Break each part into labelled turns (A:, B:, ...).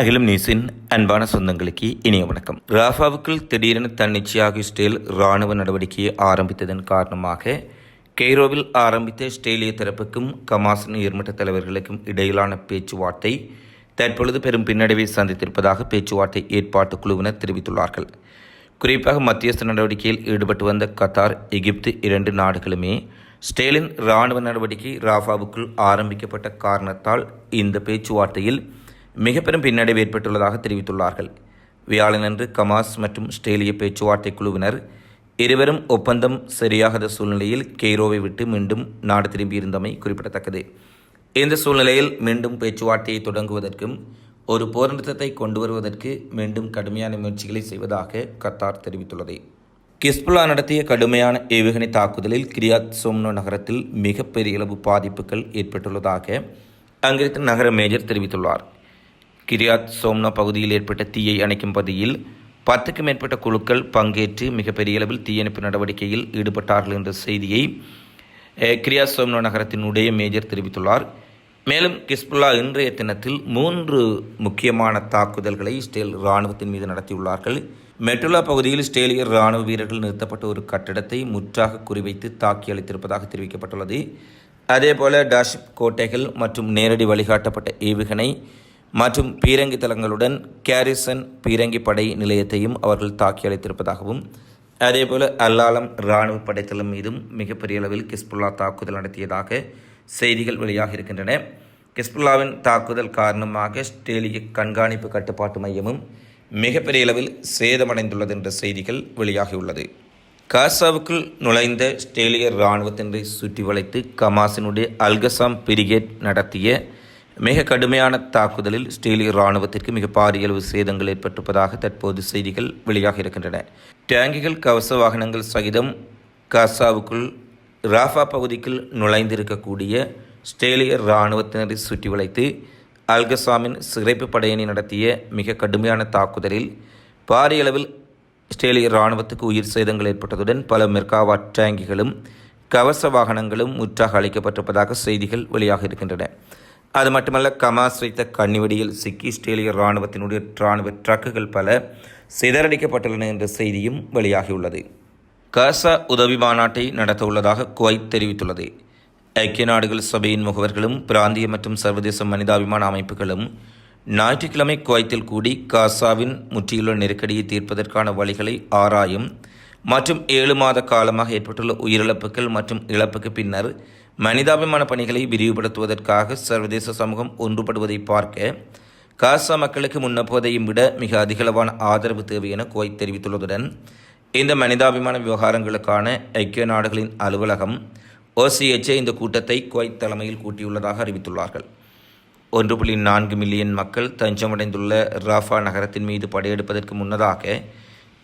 A: அகிலம் நியூஸின் அன்பான சொந்தங்களுக்கு இனிய வணக்கம். ராஃபாவுக்குள் திடீரென தன்னிச்சையாக இஸ்ரேல் இராணுவ நடவடிக்கையை ஆரம்பித்ததன் காரணமாக கெய்ரோவில் ஆரம்பித்த இஸ்ரேலிய தரப்புக்கும் கமாசின் உயர்மட்ட தலைவர்களுக்கும் இடையிலான பேச்சுவார்த்தை தற்பொழுது பெரும் பின்னடைவை சந்தித்திருப்பதாக பேச்சுவார்த்தை ஏற்பாட்டு குழுவினர் தெரிவித்துள்ளார்கள். குறிப்பாக மத்தியஸ்த நடவடிக்கையில் ஈடுபட்டு வந்த கத்தார் எகிப்து இரண்டு நாடுகளுமே ஸ்டேலின் இராணுவ நடவடிக்கை ராஃபாவுக்குள் ஆரம்பிக்கப்பட்ட காரணத்தால் இந்த பேச்சுவார்த்தையில் மிக பெரும் பின்னடைவு ஏற்பட்டுள்ளதாக தெரிவித்துள்ளார்கள். வியாழனன்று கமாஸ் மற்றும் ஸ்டேலிய பேச்சுவார்த்தை குழுவினர் இருவரும் ஒப்பந்தம் சரியாகாத சூழ்நிலையில் கெய்ரோவை விட்டு மீண்டும் நாடு திரும்பியிருந்தமை குறிப்பிடத்தக்கது. இந்த சூழ்நிலையில் மீண்டும் பேச்சுவார்த்தையை தொடங்குவதற்கும் ஒரு போர் நிறுத்தத்தை கொண்டு வருவதற்கு மீண்டும் கடுமையான முயற்சிகளை செய்வதாக கத்தார் தெரிவித்துள்ளது. கிஸ்புல்லா நடத்திய கடுமையான ஏவுகணை தாக்குதலில் கிரியாத் சோம்னோ நகரத்தில் மிகப்பெரிய அளவு பாதிப்புகள் ஏற்பட்டுள்ளதாக அங்கிருந்த நகர மேஜர் தெரிவித்துள்ளார். கிரியாத் சோம்னா பகுதியில் ஏற்பட்ட தீயை அணைக்கும் பகுதியில் பத்துக்கும் மேற்பட்ட குழுக்கள் பங்கேற்று மிகப்பெரிய அளவில் தீயணைப்பு நடவடிக்கையில் ஈடுபட்டார்கள் என்ற செய்தியை கிரியா சோம்னா நகரத்தினுடைய மேஜர் தெரிவித்துள்ளார். மேலும் கிஸ்புல்லா இன்றைய தினத்தில் மூன்று முக்கியமான தாக்குதல்களை இஸ்ரேல் இராணுவத்தின் மீது நடத்தியுள்ளார்கள். மெட்டுலா பகுதியில் இஸ்ரேலிய இராணுவ வீரர்கள் நிறுத்தப்பட்ட ஒரு கட்டடத்தை முற்றாக குறிவைத்து தாக்கி அளித்திருப்பதாக தெரிவிக்கப்பட்டுள்ளது. அதேபோல டாஷிப் கோட்டைகள் மற்றும் நேரடி வழிகாட்டப்பட்ட ஏவுகணை மற்றும் பீரங்கி தளங்களுடன் கேரிசன் பீரங்கி படை நிலையத்தையும் அவர்கள் தாக்கி அளித்திருப்பதாகவும் அதேபோல அல்லாலம் இராணுவ படைத்தளம் மீதும் மிகப்பெரிய அளவில் கிஸ்புல்லா தாக்குதல் நடத்தியதாக செய்திகள் வெளியாக இருக்கின்றன. கிஸ்புல்லாவின் தாக்குதல் காரணமாக ஸ்டேலிய கண்காணிப்பு கட்டுப்பாட்டு மையமும் மிகப்பெரிய அளவில் சேதமடைந்துள்ளது என்ற செய்திகள் வெளியாகியுள்ளது. காசாவுக்குள் நுழைந்த ஸ்டேலிய இராணுவத்தினரை சுற்றி வளைத்து கமாசினுடைய அல்கசாம் பிரிகேட் நடத்திய மிக கடுமையான தாக்குதலில் ஸ்டேலிய இராணுவத்திற்கு மிக பாரிய அளவு சேதங்கள் ஏற்பட்டிருப்பதாக தற்போது செய்திகள் வெளியாக இருக்கின்றன. டேங்கிகள் கவச வாகனங்கள் சகிதம் காசாவுக்குள் ராஃபா பகுதிக்குள் நுழைந்திருக்கக்கூடிய ஸ்டேலிய இராணுவத்தினரை சுற்றி வளைத்து அல்கசாமின் சிறைப்பு படையணி நடத்திய மிக கடுமையான தாக்குதலில் பாரிய அளவில் இஸ்ரேலிய இராணுவத்துக்கு உயிர் சேதங்கள் ஏற்பட்டதுடன் பல மெர்காவா டேங்கிகளும் கவச வாகனங்களும் முற்றாக அளிக்கப்பட்டிருப்பதாக செய்திகள் வெளியாக இருக்கின்றன. அது மட்டுமல்ல கமாஸ் வைத்த கண்ணிவெடியில் சிக்கி இஸ்ரேலிய இராணுவத்தினுடைய இராணுவ ட்ரக்குகள் பல சிதறடிக்கப்பட்டுள்ளன என்ற செய்தியும் வெளியாகியுள்ளது. காசா உதவி மாநாட்டை நடத்த உள்ளதாக குவைத் தெரிவித்துள்ளது. ஐக்கிய நாடுகள் சபையின் முகவர்களும் பிராந்திய மற்றும் சர்வதேச மனிதாபிமான அமைப்புகளும் ஞாயிற்றுக்கிழமை குவைத்தில் கூடி காசாவின் முற்றியுள்ள நெருக்கடியை தீர்ப்பதற்கான வழிகளை ஆராயும் மற்றும் ஏழு மாத காலமாக ஏற்பட்டுள்ள உயிரிழப்புகள் மற்றும் இழப்புக்கு பின்னர் மனிதாபிமான பணிகளை விரிவுபடுத்துவதற்காக சர்வதேச சமூகம் ஒன்றுபடுவதை பார்க்க காசா மக்களுக்கு முன்னப்போதையும் விட மிக அதிகளவான ஆதரவு தேவை என குவைத் தெரிவித்துள்ளதுடன் இந்த மனிதாபிமான விவகாரங்களுக்கான ஐக்கிய நாடுகளின் அலுவலகம் ஓசிஎச்ஏ இந்த கூட்டத்தை குவைத் தலைமையில் கூட்டியுள்ளதாக அறிவித்துள்ளார்கள். ஒன்று புள்ளி நான்கு மில்லியன் மக்கள் தஞ்சமடைந்துள்ள ராஃபா நகரத்தின் மீது படையெடுப்பதற்கு முன்னதாக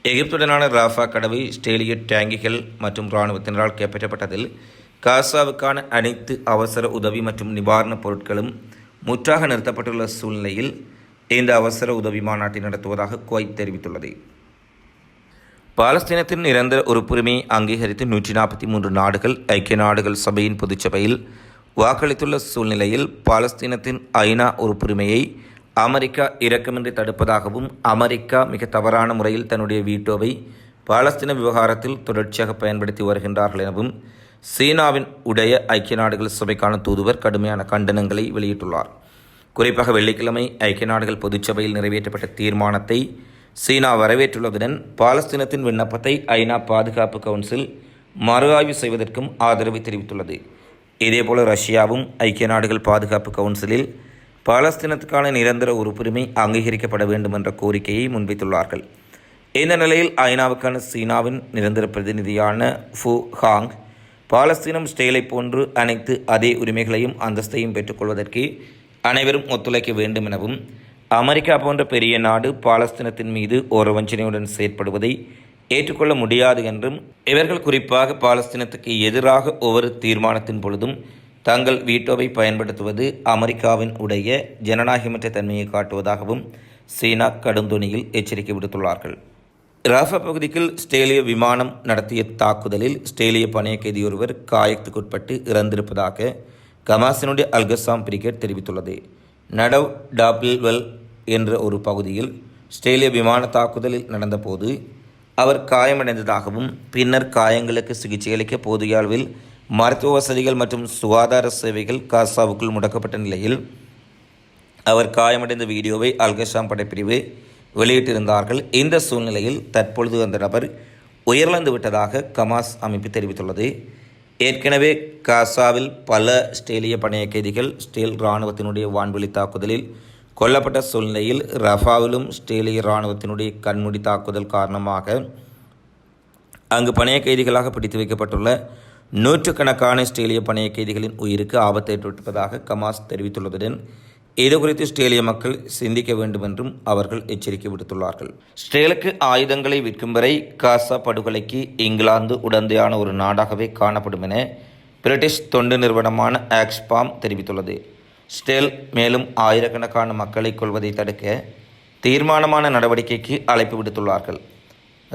A: எகிப்துடனான ராஃபா கடவை ஸ்டேலிய டேங்கிகள் மற்றும் இராணுவத்தினரால் கைப்பற்றப்பட்டதில் காசாவுக்கான அனைத்து அவசர உதவி மற்றும் நிவாரணப் பொருட்களும் முற்றாக நிறுத்தப்பட்டுள்ள சூழ்நிலையில் இந்த அவசர உதவி மாநாட்டை நடத்துவதாக குவைத் தெரிவித்துள்ளது. பாலஸ்தீனத்தின் நிரந்தர உறுப்புரிமையை அங்கீகரித்து நூற்றி நாற்பத்தி மூன்று நாடுகள் ஐக்கிய நாடுகள் சபையின் பொதுச்சபையில் வாக்களித்துள்ள சூழ்நிலையில் பாலஸ்தீனத்தின் ஐநா உறுப்புரிமையை அமெரிக்கா இரக்கமின்றி தடுப்பதாகவும் அமெரிக்கா மிக தவறான முறையில் தன்னுடைய வீட்டோவை பாலஸ்தீன விவகாரத்தில் தொடர்ச்சியாக பயன்படுத்தி வருகின்றார்கள் எனவும் சீனாவின் உடைய ஐக்கிய நாடுகள் சபைக்கான தூதுவர் கடுமையான கண்டனங்களை வெளியிட்டுள்ளார். குறிப்பாக வெள்ளிக்கிழமை ஐக்கிய நாடுகள் பொதுச்சபையில் நிறைவேற்றப்பட்ட தீர்மானத்தை சீனா வரவேற்றுள்ளதுடன் பாலஸ்தீனத்தின் விண்ணப்பத்தை ஐநா பாதுகாப்பு கவுன்சில் மறு ஆய்வு செய்வதற்கும் ஆதரவு தெரிவித்துள்ளது. இதேபோல ரஷ்யாவும் ஐக்கிய நாடுகள் பாதுகாப்பு கவுன்சிலில் பாலஸ்தீனத்துக்கான நிரந்தர உறுப்புரிமை அங்கீகரிக்கப்பட வேண்டும் என்ற கோரிக்கையை முன்வைத்துள்ளார்கள். இந்த நிலையில் ஐநாவுக்கான சீனாவின் நிரந்தர பிரதிநிதியான ஃபு ஹாங் பாலஸ்தீனம் ஸ்டேலை போன்று அனைத்து அதே உரிமைகளையும் அந்தஸ்தையும் பெற்றுக்கொள்வதற்கு அனைவரும் ஒத்துழைக்க வேண்டும் எனவும் அமெரிக்கா போன்ற பெரிய நாடு பாலஸ்தீனத்தின் மீது ஒரு வஞ்சனையுடன் செயற்படுவதை ஏற்றுக்கொள்ள முடியாது என்றும் இவர்கள் குறிப்பாக பாலஸ்தீனத்துக்கு எதிராக ஒவ்வொரு தீர்மானத்தின் பொழுதும் தங்கள் வீட்டோவை பயன்படுத்துவது அமெரிக்காவின் உடைய ஜனநாயகமற்ற தன்மையை காட்டுவதாகவும் சீனா கடுந்தொனியில் எச்சரிக்கை விடுத்துள்ளார்கள். ராஃபா பகுதிக்குள் ஸ்டேலிய விமானம் நடத்திய தாக்குதலில் ஸ்டேலிய பணைய கைதி ஒருவர் காயத்துக்குட்பட்டு இறந்திருப்பதாக கமாசினுடைய அல்கசாம் பிரிகேட் தெரிவித்துள்ளது. நடவ் டாபில்வெல் என்ற ஒரு பகுதியில் ஸ்டேலிய விமான தாக்குதலில் நடந்தபோது அவர் காயமடைந்ததாகவும் பின்னர் காயங்களுக்கு சிகிச்சையளிக்க போதிய அளவில் மருத்துவ வசதிகள் மற்றும் சுகாதார சேவைகள் காசாவுக்குள் முடக்கப்பட்ட நிலையில் அவர் காயமடைந்த வீடியோவை அல்கஷாம் படைப்பிரிவு வெளியிட்டிருந்தார்கள். இந்த சூழ்நிலையில் தற்பொழுது அந்த நபர் உயிரிழந்து விட்டதாக கமாஸ் அமைப்பு தெரிவித்துள்ளது. ஏற்கனவே காசாவில் பல ஸ்டேலிய பணைய கைதிகள் ஸ்டேல் இராணுவத்தினுடைய வான்வெளி தாக்குதலில் கொல்லப்பட்ட சூழ்நிலையில் ரஃபாவிலும் ஸ்டேலிய இராணுவத்தினுடைய கண்மூடி தாக்குதல் காரணமாக அங்கு பணைய கைதிகளாக பிடித்து வைக்கப்பட்டுள்ள நூற்றுக்கணக்கான ஸ்டேலிய பணைய கைதிகளின் உயிருக்கு ஆபத்து ஏற்பட்டிருப்பதாக கமாஸ் தெரிவித்துள்ளதுடன் இது குறித்து ஸ்ட்ரேலிய மக்கள் சிந்திக்க வேண்டும் என்றும் அவர்கள் எச்சரிக்கை விடுத்துள்ளார்கள். ஸ்ட்ரேலுக்கு ஆயுதங்களை விற்கும் வரை காசா படுகொலைக்கு இங்கிலாந்து உடந்தையான ஒரு நாடாகவே காணப்படும் என பிரிட்டிஷ் தொண்டு நிறுவனமான ஆக்ஸ்பாம் தெரிவித்துள்ளது. ஸ்டேல் மேலும் ஆயிரக்கணக்கான மக்களை கொள்வதை தடுக்க தீர்மானமான நடவடிக்கைக்கு அழைப்பு விடுத்துள்ளார்கள்.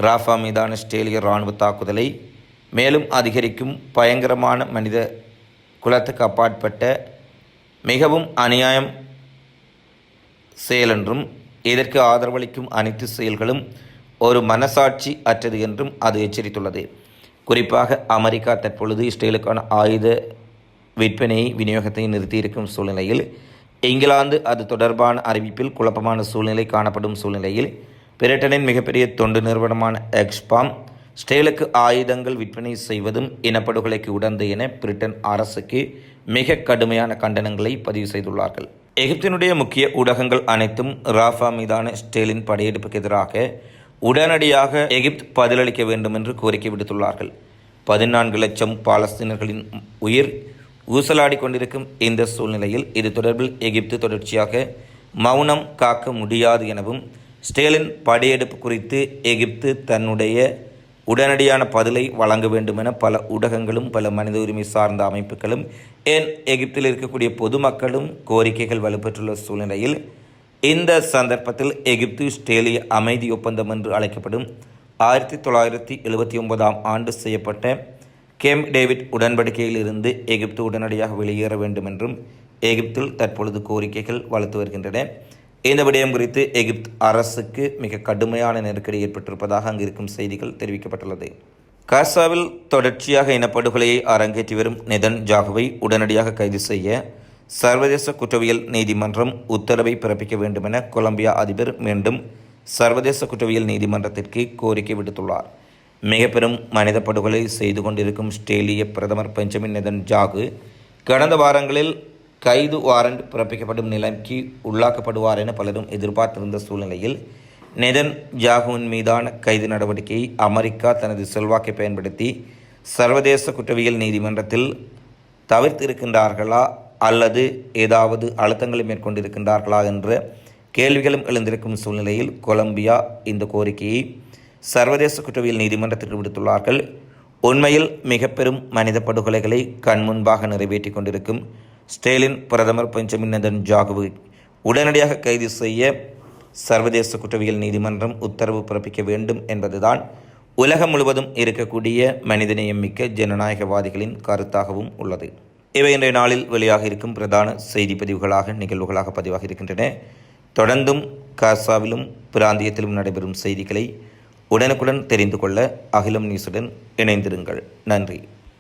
A: ராஃபா மீதான ஸ்ட்ரேலிய இராணுவ தாக்குதலை மேலும் அதிகரிக்கும் பயங்கரமான மனித குலத்துக்கு அப்பாற்பட்ட மிகவும் அநியாயம் செயலென்றும் இதற்கு ஆதரவளிக்கும் அனைத்து செயல்களும் ஒரு மனசாட்சி அற்றது என்றும் அது எச்சரித்துள்ளது. குறிப்பாக அமெரிக்கா தற்பொழுது இஸ்ரேலுக்கான ஆயுத விற்பனையை விநியோகத்தை நிறுத்தியிருக்கும் சூழ்நிலையில் இங்கிலாந்து அது தொடர்பான அறிவிப்பில் குழப்பமான சூழ்நிலை காணப்படும் சூழ்நிலையில் பிரிட்டனின் மிகப்பெரிய தொண்டு நிறுவனமான எக்ஸ்பாம் ஸ்டேலுக்கு ஆயுதங்கள் விற்பனை செய்வதும் இனப்படுகொலைக்கு உடந்து என பிரிட்டன் அரசுக்கு மிக கடுமையான கண்டனங்களை பதிவு செய்துள்ளார்கள். எகிப்தினுடைய முக்கிய ஊடகங்கள் அனைத்தும் ராஃபா மீதான ஸ்டேலின் படையெடுப்புக்கு எதிராக உடனடியாக எகிப்து பதிலளிக்க வேண்டும் என்று கோரிக்கை விடுத்துள்ளார்கள். பதினான்கு லட்சம் பாலஸ்தீனர்களின் உயிர் ஊசலாடி கொண்டிருக்கும் இந்த சூழ்நிலையில் இது தொடர்பில் எகிப்து தொடர்ச்சியாக மௌனம் காக்க முடியாது எனவும் ஸ்டேலின் படையெடுப்பு குறித்து எகிப்து தன்னுடைய உடனடியான பதிலை வழங்க வேண்டும் என பல ஊடகங்களும் பல மனித உரிமை சார்ந்த அமைப்புகளும் ஏன் எகிப்தில் இருக்கக்கூடிய பொதுமக்களும் கோரிக்கைகள் வலுப்பெற்றுள்ள சூழ்நிலையில் இந்த சந்தர்ப்பத்தில் எகிப்து ஸ்டேலிய அமைதி ஒப்பந்தம் என்று அழைக்கப்படும் ஆயிரத்தி தொள்ளாயிரத்தி எழுபத்தி ஒன்பதாம் ஆண்டு செய்யப்பட்ட கேம் டேவிட் உடன்படிக்கையிலிருந்து எகிப்து உடனடியாக வெளியேற வேண்டும் என்றும் எகிப்தில் தற்பொழுது கோரிக்கைகள் வளர்த்து வருகின்றன. இந்த விடயம் குறித்து எகிப்து அரசுக்கு மிக கடுமையான நெருக்கடி ஏற்பட்டிருப்பதாக அங்கு இருக்கும் செய்திகள் தெரிவிக்கப்பட்டுள்ளது. காசாவில் தொடர்ச்சியாக இனப்படுகொலையை அரங்கேற்றி வரும் நிதன் ஜாகுவை உடனடியாக கைது செய்ய சர்வதேச குற்றவியல் நீதிமன்றம் உத்தரவை பிறப்பிக்க வேண்டுமென கொலம்பியா அதிபர் மீண்டும் சர்வதேச குற்றவியல் நீதிமன்றத்திற்கு கோரிக்கை விடுத்துள்ளார். மிக பெரும் மனித படுகொலை செய்து கொண்டிருக்கும் ஸ்டேலிய பிரதமர் பெஞ்சமின் நிதன் ஜாகு கடந்த வாரங்களில் கைது வாரண்ட் பிறப்பிக்கப்படும் நிலைக்கு உள்ளாக்கப்படுவார் என பலரும் எதிர்பார்த்திருந்த சூழ்நிலையில் நெதன் ஜாகுவின் மீதான கைது நடவடிக்கையை அமெரிக்கா தனது செல்வாக்கை பயன்படுத்தி சர்வதேச குற்றவியல் நீதிமன்றத்தில் தவிர்த்திருக்கின்றார்களா அல்லது ஏதாவது அழுத்தங்களை மேற்கொண்டிருக்கின்றார்களா என்ற கேள்விகளும் எழுந்திருக்கும் சூழ்நிலையில் கொலம்பியா இந்த கோரிக்கையை சர்வதேச குற்றவியல் நீதிமன்றத்திற்கு விடுத்துள்ளார்கள். உண்மையில் மிக பெரும் மனித படுகொலைகளை கண்முன்பாக நிறைவேற்றி கொண்டிருக்கும் ஸ்டேலின் பிரதமர் பெஞ்சமின் நதன் ஜாகுவை உடனடியாக கைது செய்ய சர்வதேச குற்றவியல் நீதிமன்றம் உத்தரவு பிறப்பிக்க வேண்டும் என்பதுதான் உலகம் முழுவதும் இருக்கக்கூடிய மனிதநேயம் மிக்க ஜனநாயகவாதிகளின் கருத்தாகவும் உள்ளது. இவை இன்றைய நாளில் வெளியாக இருக்கும் பிரதான செய்தி பதிவுகளாக நிகழ்வுகளாக பதிவாக இருக்கின்றன. தொடர்ந்தும் காசாவிலும் பிராந்தியத்திலும் நடைபெறும் செய்திகளை உடனுக்குடன் தெரிந்து கொள்ள அகிலம் நியூஸுடன் இணைந்திருங்கள். நன்றி.